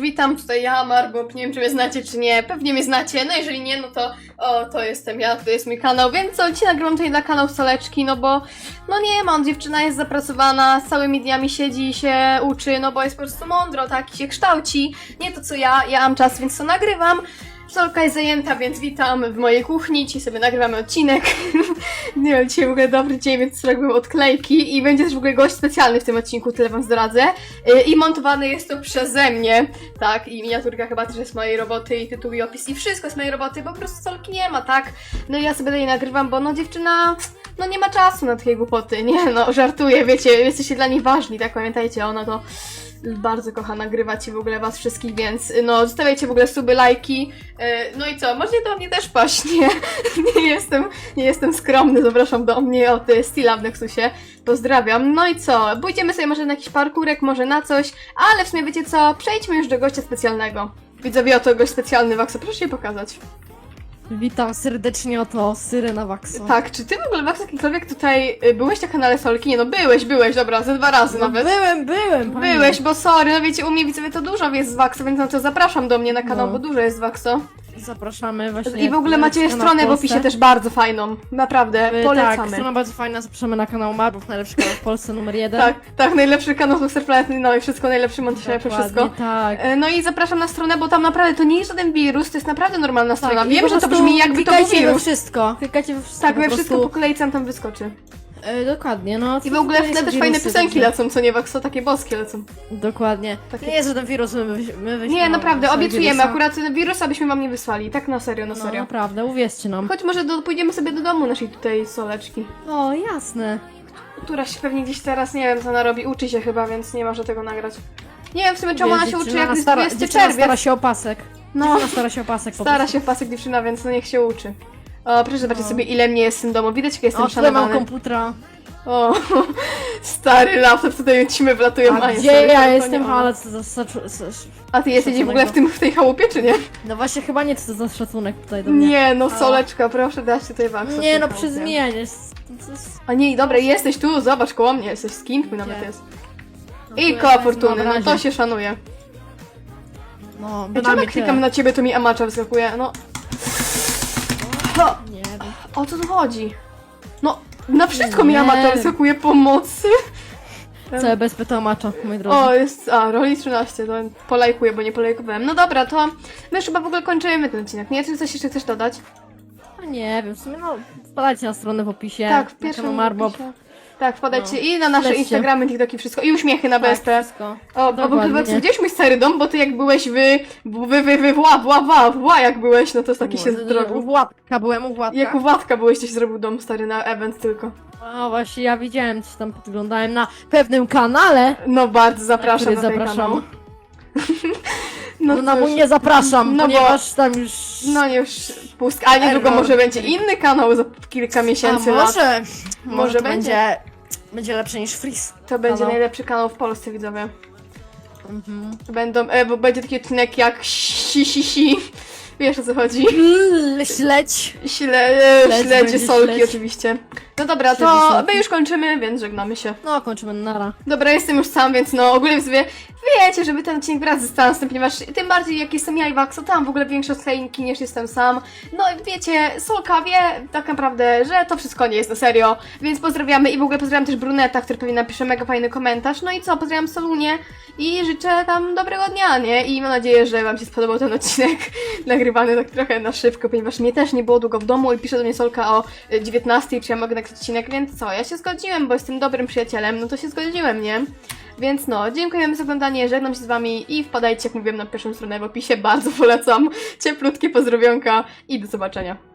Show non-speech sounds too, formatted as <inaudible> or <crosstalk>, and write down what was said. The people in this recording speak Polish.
Witam, tutaj ja, Amar, bo nie wiem, czy mnie znacie, czy nie. Pewnie mnie znacie, no jeżeli nie, no to o, to jestem ja, to jest mój kanał, więc co, dzisiaj nagrywam tutaj dla kanał Soleczki, no bo no nie ma, on dziewczyna jest zapracowana, całymi dniami siedzi i się uczy, no bo jest po prostu mądro, tak, i się kształci. Nie to co ja, ja mam czas, więc to nagrywam. Solka jest zajęta, więc witam w mojej kuchni. Dzisiaj sobie nagrywamy odcinek. <laughs> nie wiem, dzisiaj w ogóle dobry dzień, więc zrobiłem odklejki i będzie też w ogóle gość specjalny w tym odcinku, tyle wam zdradzę. Yy, I montowany jest to przeze mnie, tak, i miniaturka chyba też jest mojej roboty i tytuł i opis i wszystko jest mojej roboty, bo po prostu Solki nie ma, tak? No i ja sobie dalej nagrywam, bo no dziewczyna, no nie ma czasu na takie głupoty, nie no, żartuję, wiecie, jesteście dla niej ważni, tak, pamiętajcie, ona to bardzo kocha nagrywać i w ogóle was wszystkich, więc no zostawiajcie w ogóle suby, lajki. Yy, No i co, możecie do mnie też paść, nie? <laughs> nie jestem, nie jestem skromny, zapraszam do mnie od Stila w Nexusie. Pozdrawiam. No i co, pójdziemy sobie może na jakiś parkurek, może na coś, ale w sumie wiecie co, przejdźmy już do gościa specjalnego. Widzowie, oto gość specjalny, Waxo, proszę się pokazać. Witam serdecznie, oto Syrena Waxo. Tak, czy ty w ogóle, Wax, jakikolwiek tutaj y, byłeś na kanale Solki? Nie no, byłeś, byłeś, dobra, ze dwa razy No, nawet. byłem, byłem, pani. Byłeś, bo sorry, no wiecie, u mnie widzowie to dużo jest z Waxo, więc no to zapraszam do mnie na kanał, No. bo dużo jest z Waxo. Zapraszamy właśnie. I w ogóle macie stronę w opisie też bardzo fajną, naprawdę, Y, Tak, polecamy. strona bardzo fajna, zapraszamy na kanał Marbów, najlepszy kanał w Polsce, numer jeden. Tak, tak, najlepszy kanał Luxer Planet, no i wszystko, najlepszy montaż, wszystko. tak. E, No i zapraszam na stronę, bo tam naprawdę to nie jest żaden wirus, to jest naprawdę normalna strona. tak. Wiem, że to brzmi jakby to był wirus. wszystko, klikajcie we wszystko Tak, we wszystko po kolei tam wyskoczy. Y, dokładnie, no. I w ogóle w tle też fajne piosenki lecą, co nie Waxo, takie boskie lecą. Dokładnie. Takie- nie jest żaden wirus, my, my Nie, naprawdę, sobie obiecujemy, wirusa. akurat wirusa byśmy wam nie wysłali, tak na serio, na No serio. naprawdę, uwierzcie nam. Choć może do, pójdziemy sobie do domu naszej tutaj soleczki. O, jasne. Która się pewnie gdzieś teraz, nie wiem co ona robi, uczy się chyba, więc nie może tego nagrać. Nie wiem w sumie czemu ona się Dziewczyna uczy, jak jest stara, 20 dziewczyna stara czerwiec. się o pasek. No, stara się o pasek po stara prostu. się w pasek dziewczyna, więc no niech się uczy. O, proszę zobaczyć sobie ile mnie jest w tym domu, widać jak jestem O, tutaj mam szanowany. komputera. O, <laughs> stary laptop, tutaj cimy wlatują. A gdzie sorry, ja jestem? Ale co za A ty jesteś w ogóle w, tym, w tej chałupie, czy nie? No właśnie chyba nie co za szacunek tutaj do mnie. Nie, no soleczka, proszę dać tutaj waksa. w Nie no, s- to jest- A nie, dobra, jesteś tu, zobacz koło mnie, jesteś skin twój nawet Gdzie? jest. no, I to koła fortuny, no to się szanuje. No, Ja czemu bynajmniej jak klikam na ciebie, to mi amacza wyskakuje, no. O, Nie wiem. o co tu chodzi? No, na wszystko mi Nie. amacza wyskakuje pomocy. Całe bez pytomacza, moi drodzy. O, jest, a, roli 13, to polajkuję, bo nie polajkowałem. No dobra, to my już chyba w ogóle kończymy ten odcinek, nie? Czy coś jeszcze chcesz dodać? A nie wiem, w sumie no, wpadajcie na stronę w opisie. tak, w na pierwszym kanał Marbob. opisie. Tak, wpadajcie No. i na nasze Śledźcie. Instagramy, TikToki, wszystko. I uśmiechy na Tak, BSP. wszystko. O, bo Dokładnie. chyba widziałeś mój stary dom, bo ty jak byłeś wy, wy, wy, wy, wła, wła, wła, wła, jak byłeś, no to taki się U zrobił. Władka, byłem u Władka. Jak u Władka byłeś, to się zrobił dom stary na event tylko. O, właśnie ja widziałem, coś tam podglądałem na pewnym kanale. No bardzo zapraszam który na ten zapraszam. kanał. No, na cóż. mój nie zapraszam, No bo- ponieważ tam już... No nie już pustka, a niedługo Error. może będzie inny kanał za kilka miesięcy, A lat. może, Może może to będzie. będzie, będzie lepsze niż Freeze. To będzie kanał. najlepszy kanał w Polsce, widzowie. Mhm. Będą, e, bo będzie taki odcinek jak si, si, si. Wiesz o co chodzi? Mm, Śledź. Śle, e, Śledź śledzie będzie solki śledź. oczywiście. No dobra, to my już kończymy, więc żegnamy się. No, kończymy nara. Dobra, jestem już sam, więc no ogólnie sobie wiecie, żeby ten odcinek wraz z Stansem, ponieważ tym bardziej jak jestem ja i Waxo, tam w ogóle większe odklejniki niż jestem sam. No i wiecie, Solka wie tak naprawdę, że to wszystko nie jest na serio, więc pozdrawiamy i w ogóle pozdrawiam też Bruneta, który pewnie napisze mega fajny komentarz. No i co, pozdrawiam Solunię i życzę tam dobrego dnia, nie? I mam nadzieję, że Wam się spodobał ten odcinek <laughs> nagrywany tak trochę na szybko, ponieważ mnie też nie było długo w domu i pisze do mnie Solka o y, 19, czy ja mogę odcinek, więc co, ja się zgodziłem, bo jestem dobrym przyjacielem, no to się zgodziłem, nie? Więc no, dziękujemy za oglądanie, żegnam się z Wami i wpadajcie, jak mówiłem, na pierwszą stronę w opisie, bardzo polecam. Cieplutkie pozdrowionka i do zobaczenia.